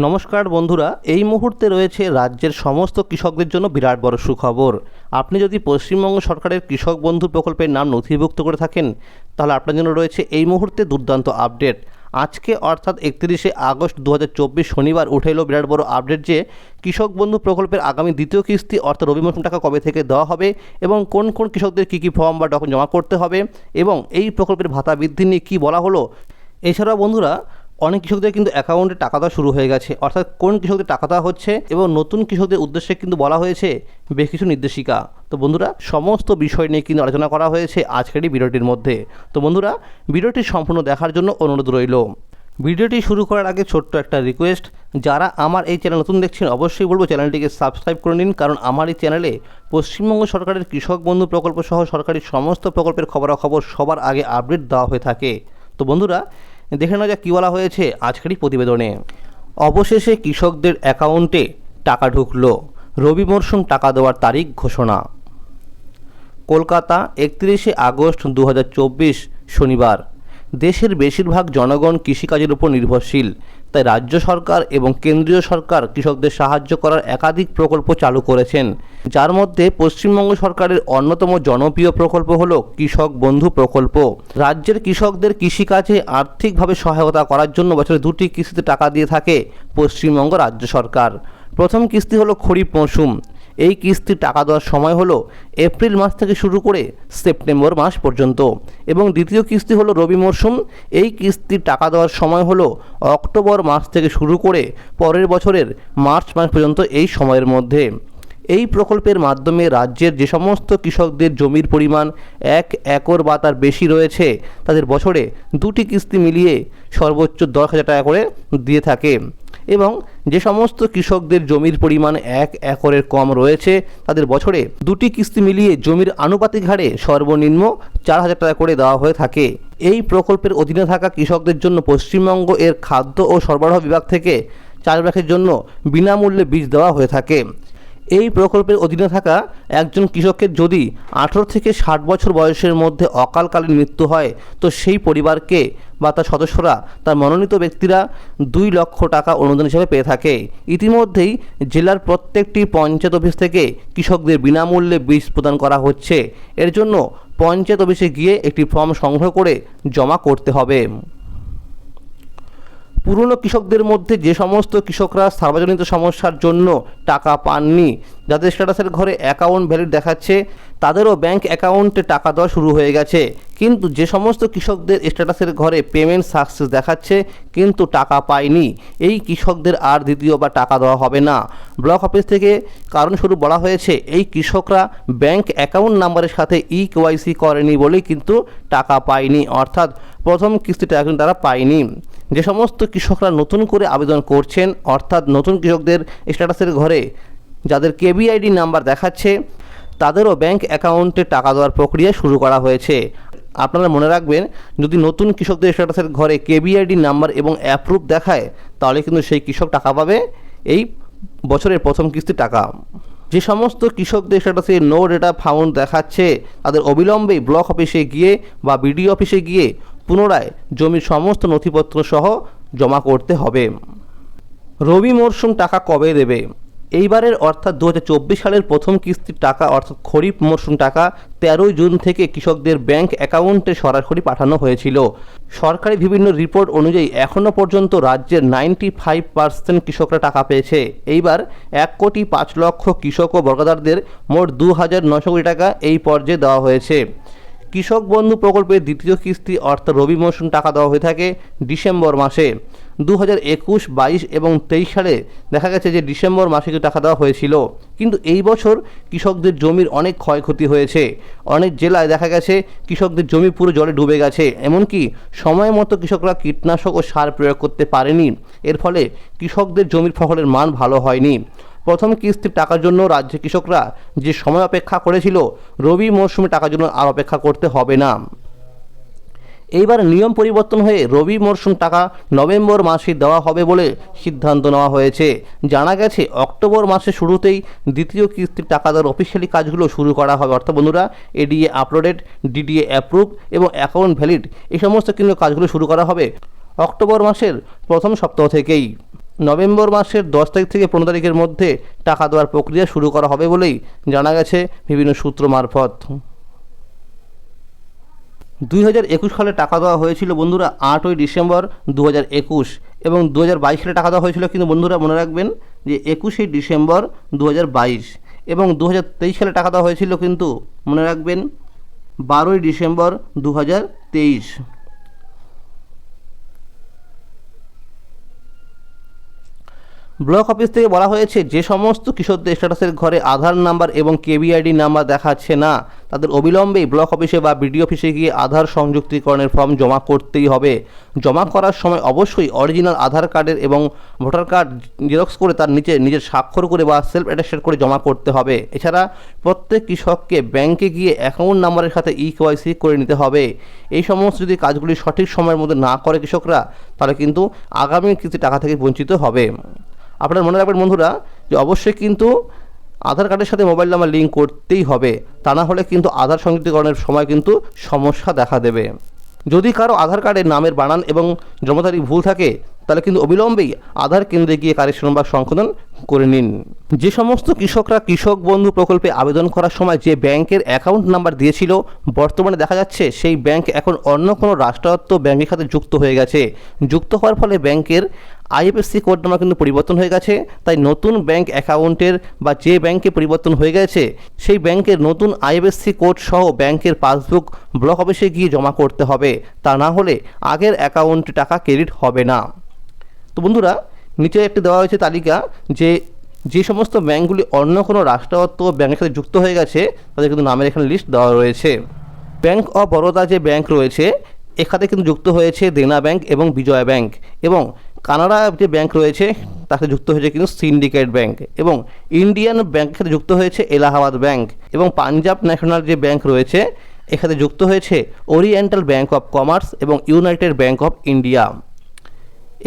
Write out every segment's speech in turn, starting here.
নমস্কার বন্ধুরা, এই মুহূর্তে রয়েছে রাজ্যের সমস্ত কৃষকদের জন্য বিরাট বড় সুখবর। আপনি যদি পশ্চিমবঙ্গ সরকারের কৃষক বন্ধু প্রকল্পের নাম নথিভুক্ত করে থাকেন, তাহলে আপনার জন্য রয়েছে এই মুহূর্তে দুর্দান্ত আপডেট। আজকে অর্থাৎ একত্রিশে আগস্ট দু হাজার চব্বিশ শনিবার উঠে এলো বিরাট বড় আপডেট যে, কৃষক বন্ধু প্রকল্পের আগামী দ্বিতীয় কিস্তি অর্থাৎ রবি মৌসুম টাকা কবে থেকে দেওয়া হবে এবং কোন কোন কৃষকদের কী কী ফর্ম বা ডকুমেন্ট জমা করতে হবে এবং এই প্রকল্পের ভাতা বৃদ্ধি নিয়ে কী বলা হলো? এছাড়াও বন্ধুরা অনেক কৃষকদের কিন্তু অ্যাকাউন্টে টাকা দেওয়া শুরু হয়ে গেছে। অর্থাৎ কোন কৃষকদের টাকা দেওয়া হচ্ছে এবং নতুন কৃষকদের উদ্দেশ্যে কিন্তু বলা হয়েছে বেশ কিছু নির্দেশিকা। তো বন্ধুরা, সমস্ত বিষয় নিয়ে কিন্তু আলোচনা করা হয়েছে আজকের এই ভিডিওটির মধ্যে। তো বন্ধুরা, ভিডিওটি সম্পূর্ণ দেখার জন্য অনুরোধ রইল। ভিডিওটি শুরু করার আগে ছোট্ট একটা রিকোয়েস্ট যারা আমার এই চ্যানেল নতুন দেখছেন, অবশ্যই বলব চ্যানেলটিকে সাবস্ক্রাইব করে নিন, কারণ আমার এই চ্যানেলে পশ্চিমবঙ্গ সরকারের কৃষক বন্ধু প্রকল্প সহ সরকারি সমস্ত প্রকল্পের খবরাখবর সবার আগে আপডেট দেওয়া হয়ে থাকে। তো বন্ধুরা দেখে নেওয়া যাক কী বলা হয়েছে আজকেরই প্রতিবেদনে। অবশেষে কৃষকদের অ্যাকাউন্টে টাকা ঢুকল। রবি মরশুম টাকা দেওয়ার তারিখ ঘোষণা। কলকাতা, একত্রিশে আগস্ট দু হাজার চব্বিশ শনিবার। দেশের বেশিরভাগ জনগণ কৃষিকাজের উপর নির্ভরশীল। তাই রাজ্য সরকার এবং কেন্দ্রীয় সরকার কৃষকদের সাহায্য করার একাধিক প্রকল্প চালু করেছেন। যার মধ্যে পশ্চিমবঙ্গ সরকারের অন্যতম জনপ্রিয় প্রকল্প হল কৃষক বন্ধু প্রকল্প। রাজ্যের কৃষকদের কৃষিকাজে আর্থিকভাবে সহায়তা করার জন্য বছরে দুটি কিস্তিতে টাকা দিয়ে থাকে পশ্চিমবঙ্গ রাজ্য সরকার। প্রথম কিস্তি হলো খরিফ মৌসুম। এই কিস্তির টাকা দেওয়ার সময় হলো এপ্রিল মাস থেকে শুরু করে সেপ্টেম্বর মাস পর্যন্ত। এবং দ্বিতীয় কিস্তি হলো রবি মরশুম। এই কিস্তির টাকা দেওয়ার সময় হলো অক্টোবর মাস থেকে শুরু করে পরের বছরের মার্চ মাস পর্যন্ত এই সময়ের মধ্যে। এই প্রকল্পের মাধ্যমে রাজ্যের যে সমস্ত কৃষকদের জমির পরিমাণ এক একর বা তার বেশি রয়েছে, তাদের বছরে দুটি কিস্তি মিলিয়ে সর্বোচ্চ দশ হাজার টাকা করে দিয়ে থাকে। এবং যে সমস্ত কৃষকদের জমির পরিমাণ এক একরের কম রয়েছে, তাদের বছরে দুটি কিস্তি মিলিয়ে জমির আনুপাতিক হারে সর্বনিম্ন চার হাজার টাকা করে দেওয়া হয়ে থাকে। এই প্রকল্পের অধীনে থাকা কৃষকদের জন্য পশ্চিমবঙ্গ এর খাদ্য ও সরবরাহ বিভাগ থেকে চাষবাসের জন্য বিনামূল্যে বীজ দেওয়া হয়ে থাকে। এই প্রকল্পের অধীনে থাকা একজন কৃষকের যদি আঠেরো থেকে ষাট বছর বয়সের মধ্যে অকালকালীন মৃত্যু হয়, তো সেই পরিবারকে বা তার সদস্যরা, তার মনোনীত ব্যক্তিরা দুই লক্ষ টাকা অনুদান হিসেবে পেয়ে থাকে। ইতিমধ্যেই জেলার প্রত্যেকটি পঞ্চায়েত অফিস থেকে কৃষকদের বিনামূল্যে বীজ প্রদান করা হচ্ছে। এর জন্য পঞ্চায়েত অফিসে গিয়ে একটি ফর্ম সংগ্রহ করে জমা করতে হবে। পুরনো কৃষকদের মধ্যে যে সমস্ত কৃষকরা সার্বজনীন সমস্যার জন্য টাকা পাননি, যাদের স্ট্যাটাসের ঘরে অ্যাকাউন্ট ভ্যালিড দেখাচ্ছে, তাদেরও ব্যাংক অ্যাকাউন্টে টাকা দেওয়া শুরু হয়ে গেছে। কিন্তু যে সমস্ত কৃষকদের স্ট্যাটাসের ঘরে পেমেন্ট সাকসেস দেখাচ্ছে, কিন্তু টাকা পায়নি। এই কৃষকদের আর দ্বিতীয়বার টাকা দেওয়া হবে না। ব্লক অফিস থেকে কারণ শুরু বলা হয়েছে, এই কৃষকরা ব্যাংক অ্যাকাউন্ট নাম্বারের সাথে ই কেওয়াইসি করেনি বলেই কিন্তু টাকা পায়নি। অর্থাৎ প্রথম কিস্তিটা এখন তারা পায়নি। যে সমস্ত কৃষকরা নতুন করে আবেদন করছেন, অর্থাৎ নতুন কৃষকদের স্ট্যাটাসের ঘরে যাদের কেবিআইডি নাম্বার দেখাচ্ছে, তাদেরও ব্যাংক অ্যাকাউন্টে টাকা দেওয়ার প্রক্রিয়া শুরু করা হয়েছে। আপনারা মনে রাখবেন, যদি নতুন কৃষকদের স্ট্যাটাসের ঘরে কেবিআইডি নাম্বার এবং অ্যাপ্রুভ দেখায়, তাহলে কিন্তু সেই কৃষক টাকা পাবে এই বছরের প্রথম কিস্তির টাকা। যে সমস্ত কৃষকদের স্ট্যাটাসে নো ডেটা ফাউন্ড দেখাচ্ছে, তাদের অবিলম্বেই ব্লক অফিসে গিয়ে বা বিডিও অফিসে গিয়ে পুনরায় জমির সমস্ত নথিপত্র সহ জমা করতে হবে। রবি মরশুম টাকা কবে দেবে? এইবারের অর্থাৎ দু হাজার চব্বিশ সালের প্রথম কিস্তির টাকা অর্থাৎ খরিফ মরশুম টাকা তেরোই জুন থেকে কৃষকদের ব্যাংক অ্যাকাউন্টে সরাসরি পাঠানো হয়েছিল। সরকারি বিভিন্ন রিপোর্ট অনুযায়ী এখনও পর্যন্ত রাজ্যের নাইনটি ফাইভ পার্সেন্ট কৃষকরা টাকা পেয়েছে। এইবার এক কোটি পাঁচ লক্ষ কৃষক ও বর্গাদারদের মোট দু হাজার নশো কোটি টাকা এই পর্যায়ে দেওয়া হয়েছে। কৃষক বন্ধু প্রকল্পের দ্বিতীয় কিস্তি অর্থাৎ রবি মৌসুম টাকা দেওয়া হয়ে থাকে ডিসেম্বর মাসে। দু হাজার একুশ, বাইশ এবং তেইশ সালে দেখা গেছে যে ডিসেম্বর মাসে টাকা দেওয়া হয়েছিল। কিন্তু এই বছর কৃষকদের জমির অনেক ক্ষয়ক্ষতি হয়েছে। অনেক জেলায় দেখা গেছে কৃষকদের জমি পুরো জলে ডুবে গেছে। এমনকি সময় মতো কৃষকরা কীটনাশক ও সার প্রয়োগ করতে পারেনি। এর ফলে কৃষকদের জমির ফসলের মান ভালো হয়নি। প্রথম কিস্তির টাকার জন্য রাজ্যের কৃষকরা যে সময় অপেক্ষা করেছিল, রবি মরশুমে টাকার জন্য আর অপেক্ষা করতে হবে না। এইবার নিয়ম পরিবর্তন হয়ে রবি মরশুম টাকা নভেম্বর মাসে দেওয়া হবে বলে সিদ্ধান্ত নেওয়া হয়েছে। জানা গেছে, অক্টোবর মাসের শুরুতেই দ্বিতীয় কিস্তির টাকা দেওয়ার অফিসিয়ালি কাজগুলো শুরু করা হবে। অর্থাৎ বন্ধুরা, এডিএ আপলোডেড, ডিডিএ অ্যাপ্রুভ এবং অ্যাকাউন্ট ভ্যালিড এই সমস্ত কিন্তু কাজগুলো শুরু করা হবে অক্টোবর মাসের প্রথম সপ্তাহ থেকেই। নভেম্বর মাসের দশ তারিখ থেকে পনেরো তারিখের মধ্যে টাকা দেওয়ার প্রক্রিয়া শুরু করা হবে বলেই জানা গেছে বিভিন্ন সূত্র মারফত। দুই হাজার একুশ সালে টাকা দেওয়া হয়েছিল বন্ধুরা আটই ডিসেম্বর দু হাজার একুশ এবং দু হাজার বাইশ সালে টাকা দেওয়া হয়েছিল কিন্তু বন্ধুরা মনে রাখবেন যে একুশে ডিসেম্বর দু হাজার বাইশ এবং দু হাজার তেইশ সালে টাকা দেওয়া হয়েছিল কিন্তু মনে রাখবেন বারোই ডিসেম্বর দু হাজার তেইশ। ব্লক অফিস থেকে বলা হয়েছে, যে সমস্ত কিশোরদের স্ট্যাটাসের ঘরে আধার নাম্বার এবং কেবিআইডি নাম্বার দেখাচ্ছে না। তাদের অবিলম্বেই ব্লক অফিসে বা বিডিও অফিসে গিয়ে আধার সংযুক্তিকরণের ফর্ম জমা করতেই হবে। জমা করার সময় অবশ্যই অরিজিনাল আধার কার্ডের এবং ভোটার কার্ড জেরক্স করে তার নিচে নিজের স্বাক্ষর করে বা সেলফ অ্যাটেস্টেড করে জমা করতে হবে। এছাড়া প্রত্যেক কৃষককে ব্যাংকে গিয়ে অ্যাকাউন্ট নাম্বারের সাথে ই কেওয়াইসি করে নিতে হবে। এই সমস্ত যদি কাজগুলি সঠিক সময়ের মধ্যে না করে কৃষকরা, তাহলে কিন্তু আগামী কিছু টাকা থেকে বঞ্চিত হবে। আপনারা মনে রাখবেন বন্ধুরা, যে অবশ্যই কিন্তু আধার কার্ডের সাথে মোবাইল নাম্বার লিঙ্ক করতেই হবে। তা না হলে কিন্তু আধার সংযুক্তিকরণের সময় কিন্তু সমস্যা দেখা দেবে। যদি কারও আধার কার্ডের নামের বানান এবং জন্ম তারিখ ভুল থাকে, তাহলে কিন্তু অবিলম্বেই আধার কেন্দ্রে গিয়ে কারেকশন বা সংশোধন করে নিন। যে সমস্ত কৃষকরা কৃষক বন্ধু প্রকল্পে আবেদন করার সময় যে ব্যাংকের অ্যাকাউন্ট নাম্বার দিয়েছিল, বর্তমানে দেখা যাচ্ছে সেই ব্যাংক এখন অন্য কোনো রাষ্ট্রায়ত্ত ব্যাংকের সাথে যুক্ত হয়ে গেছে। যুক্ত হওয়ার ফলে ব্যাংকের আইএফএসসি কোড নাম্বার কিন্তু পরিবর্তন হয়ে গেছে। তাই নতুন ব্যাংক অ্যাকাউন্টের বা যে ব্যাংকে পরিবর্তন হয়ে গেছে, সেই ব্যাংকের নতুন আইএফএসসি কোড সহ ব্যাংকের পাসবুক ব্লক অফিসে গিয়ে জমা করতে হবে। তা না হলে আগের অ্যাকাউন্টে টাকা ক্রেডিট হবে না। তো বন্ধুরা নিচে একটি দেওয়া হয়েছে তালিকা যে যে সমস্ত ব্যাংকগুলি অন্য কোনো রাষ্ট্রায়ত্ত ব্যাংকের সাথে যুক্ত হয়ে গেছে, তাদের কিন্তু নামের এখানে লিস্ট দেওয়া রয়েছে। ব্যাংক অফ বরোদা যে ব্যাংক রয়েছে, এখানে কিন্তু যুক্ত হয়েছে দেনা ব্যাংক এবং বিজয়া ব্যাংক এবং কানাডা যে ব্যাংক রয়েছে সাথে যুক্ত হয়েছে কিন্তু সিন্ডিকেট ব্যাংক এবং ইন্ডিয়ান ব্যাংকের সাথে যুক্ত হয়েছে এলাহাবাদ ব্যাংক এবং পাঞ্জাব ন্যাশনাল যে ব্যাংক রয়েছে, এখানে যুক্ত হয়েছে ওরিয়েন্টাল ব্যাংক অফ কমার্স এবং United Bank of India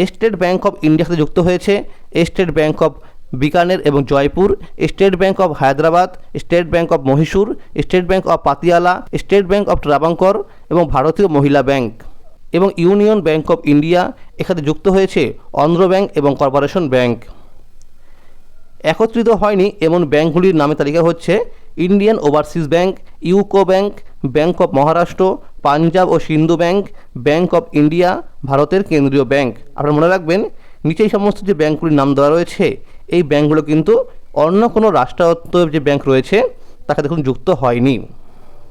State Bank of ইন্ডিয়ার সাথে যুক্ত হয়েছে। স্টেট ব্যাঙ্ক অফ বিকানের এবং Jaipur. State Bank of Hyderabad. State Bank of Mysore. State Bank of Patiala. State Bank of Travancore এবং ভারতীয় মহিলা bank এবং union bank of India এখানে যুক্ত হয়েছে অন্ধ্র ব্যাঙ্ক এবং কর্পোরেশন ব্যাঙ্ক একত্রিত হয়নি এমন ব্যাঙ্কগুলির নামে তালিকা হচ্ছে Indian Overseas Bank UCO Bank Bank of Maharashtra Punjab O Sindhu Bank Bank of India, ভারতের কেন্দ্রীয় ব্যাংক। আপনারা মনে রাখবেন নিচে এই সমস্ত যে ব্যাংকগুলির নাম দেওয়া রয়েছে, এই ব্যাংকগুলো কিন্তু অন্য কোনো রাষ্ট্রায়ত্ত যে ব্যাংক রয়েছে, তাকে দেখুন যুক্ত হয়নি।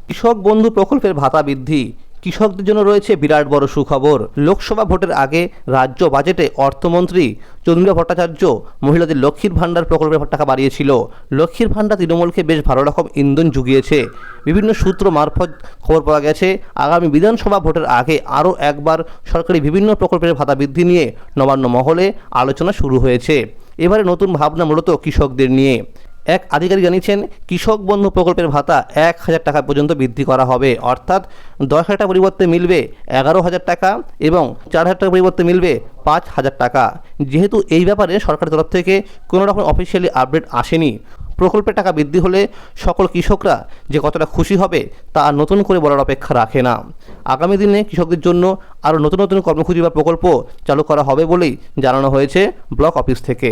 কৃষক বন্ধু প্রকল্পের ভাতা বৃদ্ধি কৃষকদের জন্য রয়েছে বিরাট বড় সুখবর। লোকসভা ভোটের আগে রাজ্য বাজেটে অর্থমন্ত্রী চন্দ্রিমা ভট্টাচার্য মহিলাদের লক্ষ্মীর ভাণ্ডার প্রকল্পের টাকা বাড়িয়েছিল। লক্ষ্মীর ভাণ্ডার তৃণমূলকে বেশ ভালো রকম ইন্ধন জুগিয়েছে। বিভিন্ন সূত্র মারফত খবর পাওয়া গেছে, আগামী বিধানসভা ভোটের আগে আরও একবার সরকারি বিভিন্ন প্রকল্পের ভাতা বৃদ্ধি নিয়ে নবান্ন মহলে আলোচনা শুরু হয়েছে। এবারে নতুন ভাবনা মূলত কৃষকদের নিয়ে। এক আধিকারিক জানিয়েছেন, কৃষক বন্ধু প্রকল্পের ভাতা এক হাজার টাকা পর্যন্ত বৃদ্ধি করা হবে। অর্থাৎ দশ হাজার টাকা পরিবর্তে মিলবে এগারো হাজার টাকা এবং চার হাজার টাকা পরিবর্তে মিলবে পাঁচ হাজার টাকা। যেহেতু এই ব্যাপারে সরকারের তরফ থেকে কোনো রকম অফিসিয়ালি আপডেট আসেনি। প্রকল্পের টাকা বৃদ্ধি হলে সকল কৃষকরা যে কতটা খুশি হবে তা নতুন করে বলার অপেক্ষা রাখে না। আগামী দিনে কৃষকদের জন্য আরও নতুন নতুন কর্মসূচি বা প্রকল্প চালু করা হবে বলেই জানানো হয়েছে ব্লক অফিস থেকে।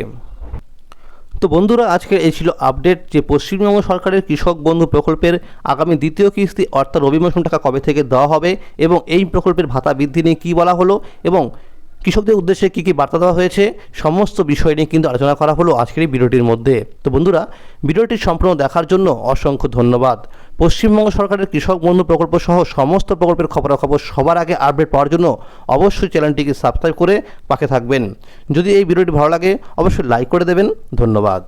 তো বন্ধুরা আজকে এই ছিল আপডেট যে পশ্চিমবঙ্গ সরকারের কৃষক বন্ধু প্রকল্পের আগামী দ্বিতীয় কিস্তি অর্থাৎ রবি মৌসুম টাকা কবে থেকে দেওয়া হবে এবং এই প্রকল্পের ভাতা বৃদ্ধি নিয়ে কী বলা হলো এবং কৃষকদের উদ্দেশ্যে কী কী বার্তা দেওয়া হয়েছে, সমস্ত বিষয় নিয়ে কিন্তু আলোচনা করা হলো আজকের এই ভিডিওটির মধ্যে। তো বন্ধুরা, ভিডিওটি সম্পূর্ণ দেখার জন্য অসংখ্য ধন্যবাদ। পশ্চিমবঙ্গ সরকারের কৃষক বন্ধু প্রকল্প সহ সমস্ত প্রকল্পের খবরাখবর সবার আগে আপডেট পাওয়ার জন্য অবশ্যই চ্যানেলটিকে সাবস্ক্রাইব করে পাশে থাকবেন। যদি এই ভিডিওটি ভালো লাগে, অবশ্যই লাইক করে দেবেন। ধন্যবাদ।